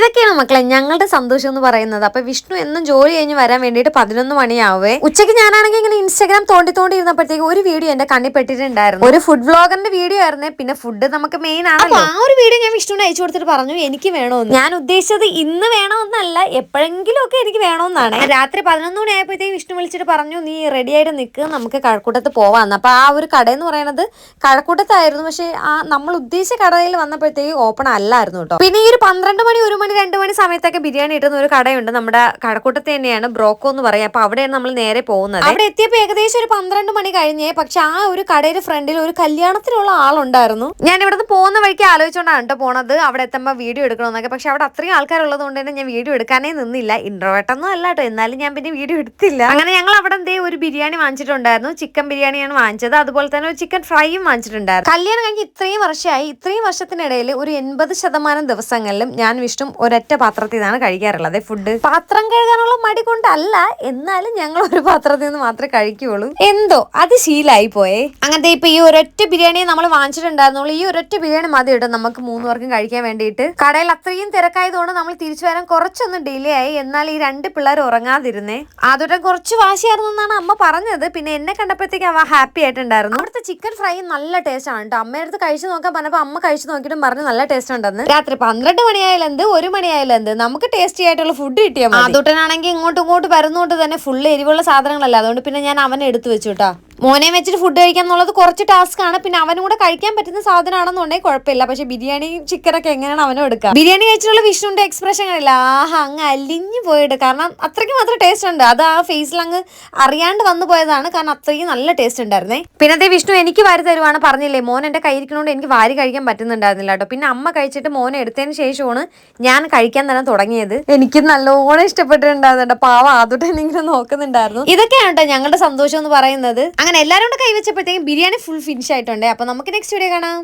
ഇതൊക്കെയാണ് മക്കളെ ഞങ്ങളുടെ സന്തോഷം എന്ന് പറയുന്നത്. അപ്പൊ വിഷ്ണു എന്നും ജോലി കഴിഞ്ഞ് വരാൻ വേണ്ടിയിട്ട് പതിനൊന്ന് മണിയാവേ. ഉച്ചയ്ക്ക് ഞാനാണെങ്കിൽ ഇങ്ങനെ ഇൻസ്റ്റാഗ്രാം തോണ്ടി തോണ്ടി ഇരുന്നപ്പോഴത്തേക്ക് ഒരു വീഡിയോ എന്റെ കണ്ണിൽ പെട്ടിട്ടുണ്ടായിരുന്നു. ഒരു ഫുഡ് വ്ളോഗറിന്റെ വീഡിയോ ആയിരുന്നേ. പിന്നെ ഫുഡ് നമുക്ക് മെയിൻ ആണ് ആ ഒരു വീഡിയോ ഞാൻ വിഷ്ണുവിന് അയച്ചു കൊടുത്തിട്ട് പറഞ്ഞു എനിക്ക് വേണമെന്ന്. ഞാൻ ഉദ്ദേശിച്ചത് ഇന്ന് വേണമെന്നല്ല എപ്പോഴെങ്കിലും ഒക്കെ എനിക്ക് വേണമെന്നാണ്. രാത്രി പതിനൊന്ന് മണി ആയപ്പോഴത്തേക്ക് വിഷ്ണു വിളിച്ചിട്ട് പറഞ്ഞു നീ റെഡി ആയിട്ട് നിൽക്ക് നമുക്ക് കഴക്കൂട്ടത്ത് പോവാന്ന്. അപ്പൊ ആ ഒരു കട എന്ന് പറയുന്നത് കഴക്കൂട്ടത്തായിരുന്നു. പക്ഷെ ആ നമ്മൾ ഉദ്ദേശിച്ച കടയിൽ വന്നപ്പോഴത്തേക്ക് ഓപ്പൺ അല്ലായിരുന്നു കേട്ടോ. പിന്നെ ഈ ഒരു പന്ത്രണ്ട് മണി ഒരു മണി രണ്ട് മണി സമയത്തൊക്കെ ബിരിയാണി കിട്ടുന്ന ഒരു കടയുണ്ട്. നമ്മുടെ കടക്കൂട്ടത്തിൽ തന്നെയാണ് ബ്രോക്കോ എന്ന് പറയാം അപ്പൊ അവിടെയാണ് നമ്മൾ നേരെ പോകുന്നത്. അവിടെ എത്തിയപ്പോൾ ഏകദേശം ഒരു പന്ത്രണ്ട് മണി കഴിഞ്ഞേ. പക്ഷെ ആ ഒരു കടയുടെ ഫ്രണ്ടിൽ ഒരു കല്യാണത്തിനുള്ള ആളുണ്ടായിരുന്നു. ഞാൻ ഇവിടുന്ന് പോകുന്ന വഴിക്ക് ആലോചിച്ചുകൊണ്ടാണ് കേട്ടോ പോണത്. അവിടെ എത്തുമ്പോൾ വീഡിയോ എടുക്കണമെന്നൊക്കെ. പക്ഷെ അവിടെ അത്രയും ആൾക്കാരുള്ളത് കൊണ്ട് തന്നെ ഞാൻ വീഡിയോ എടുക്കാനേ നിന്നില്ല. ഇൻട്രോവേട്ടൊന്നും അല്ല കേട്ടോ. എന്നാലും ഞാൻ പിന്നെ വീഡിയോ എടുത്തില്ല. അങ്ങനെ ഞങ്ങൾ അവിടെ എന്തേ ഒരു ബിരിയാണി വാങ്ങിച്ചിട്ടുണ്ടായിരുന്നു. ചിക്കൻ ബിരിയാണിയാണ് വാങ്ങിച്ചത്. അതുപോലെ തന്നെ ഒരു ചിക്കൻ ഫ്രൈയും വാങ്ങിച്ചിട്ടുണ്ടായിരുന്നു. കല്യാണം കഴിഞ്ഞ് ഇത്രയും വർഷമായി. ഇത്രയും വർഷത്തിനിടയിൽ ഒരു എൺപത് ശതമാനം ദിവസങ്ങളിലും ഞാൻ വിഷ്ണു ഒരൊറ്റ പാത്രത്തിൽ നിന്നാണ് കഴിക്കാറുള്ളത്. ഫുഡ് പാത്രം കഴുകാനുള്ള മടി കൊണ്ടല്ല എന്നാലും ഞങ്ങൾ ഒരു പാത്രത്തിൽ നിന്ന് മാത്രമേ കഴിക്കുകയുള്ളൂ എന്തോ അത് ശീലായി പോയേ. അങ്ങനത്തെ ഇപ്പൊ ഈ ഒരൊറ്റ ബിരിയാണി നമ്മൾ വാങ്ങിച്ചിട്ടുണ്ടായിരുന്നുള്ളൂ. ഈ ഒരൊറ്റ ബിരിയാണി മതി കേട്ടോ നമുക്ക് മൂന്ന് പേർക്കും കഴിക്കാൻ വേണ്ടിയിട്ട്. കടയിൽ അത്രയും തിരക്കായതുകൊണ്ട് നമ്മൾ തിരിച്ചു വരാൻ കുറച്ചൊന്ന് ഡിലേ ആയി. എന്നാൽ ഈ രണ്ട് പിള്ളേർ ഉറങ്ങാതിരുന്നേ. അതൊരു കുറച്ച് വാശിയായിരുന്നു എന്നാണ് അമ്മ പറഞ്ഞത്. പിന്നെ എന്നെ കണ്ടപ്പോഴത്തേക്ക് അവ ഹാപ്പി ആയിട്ടുണ്ടായിരുന്നു. അവിടുത്തെ ചിക്കൻ ഫ്രൈ നല്ല ടേസ്റ്റ് ആണ് കേട്ടോ. അമ്മയുടെ അടുത്ത് കഴിച്ചു നോക്കാൻ പറഞ്ഞപ്പോൾ അമ്മ കഴിച്ചു നോക്കിയിട്ടും പറഞ്ഞു നല്ല ടേസ്റ്റ് ഉണ്ടെന്ന്. രാത്രി പന്ത്രണ്ട് മണിയായാലും എന്ത് ഒരു മണിയായാലും എന്ത്? നമുക്ക് ടേസ്റ്റി ആയിട്ടുള്ള ഫുഡ് കിട്ടിയാൽ ആദൂട്ടനാണെങ്കിൽ ഇങ്ങോട്ടും ഇങ്ങോട്ട് വരുന്നോണ്ട് തന്നെ ഫുള്ള് എരിവുള്ള സാധനങ്ങളല്ല? അതുകൊണ്ട് പിന്നെ ഞാൻ അവനെ എടുത്തു വെച്ചു കേട്ടോ മോനെ വെച്ചിട്ട് ഫുഡ് കഴിക്കാൻ എന്നുള്ളത് കുറച്ച് ടാസ്ക് ആണ്. പിന്നെ അവനും കൂടെ കഴിക്കാൻ പറ്റുന്ന സാധനമാണെന്നുണ്ടെങ്കിൽ കുഴപ്പമില്ല. പക്ഷെ ബിരിയാണി ചിക്കനൊക്കെ എങ്ങനെയാണ് അവനും എടുക്കുക? ബിരിയാണി കഴിച്ചിട്ടുള്ള വിഷ്ണുവിന്റെ എക്സ്പ്രഷൻ കണ്ടില്ല? ആഹ് അങ്ങ് അലിഞ്ഞു പോയിട്ട് കാരണം അത്രയ്ക്ക് മാത്രം ടേസ്റ്റ് ഉണ്ട്. അത് ആ ഫേസിൽ അങ്ങ് അറിയാണ്ട് വന്നു പോയതാണ്. കാരണം അത്രയും നല്ല ടേസ്റ്റ് ഉണ്ടായിരുന്നേ. പിന്നെ അതേ വിഷ്ണു എനിക്ക് വാരി തരുവാണ് പറഞ്ഞില്ലേ? മോൻ എന്റെ കയ്യിരിക്കണോണ്ട് എനിക്ക് വാരി കഴിക്കാൻ പറ്റുന്നുണ്ടായിരുന്നില്ല കേട്ടോ. പിന്നെ അമ്മ കഴിച്ചിട്ട് മോനെ എടുത്തതിന് ശേഷമാണ് ഞാൻ കഴിക്കാൻ തന്നെ തുടങ്ങിയത്. എനിക്ക് നല്ലോണം ഇഷ്ടപ്പെട്ടിട്ടുണ്ടായിരുന്നു പാവ ആദ്യത്തെ ഇങ്ങനെ നോക്കുന്നുണ്ടായിരുന്നു. ഇതൊക്കെയാണ് കേട്ടോ ഞങ്ങളുടെ സന്തോഷം എന്ന് പറയുന്നത്. അങ്ങനെ എല്ലാവരും കൂടെ കൈവച്ചപ്പോഴത്തേക്കും ബിരിയാണി ഫുൾ ഫിനിഷ് ആയിട്ടുണ്ട്. അപ്പോൾ നമുക്ക് നെക്സ്റ്റ് വീഡിയോ കാണാം.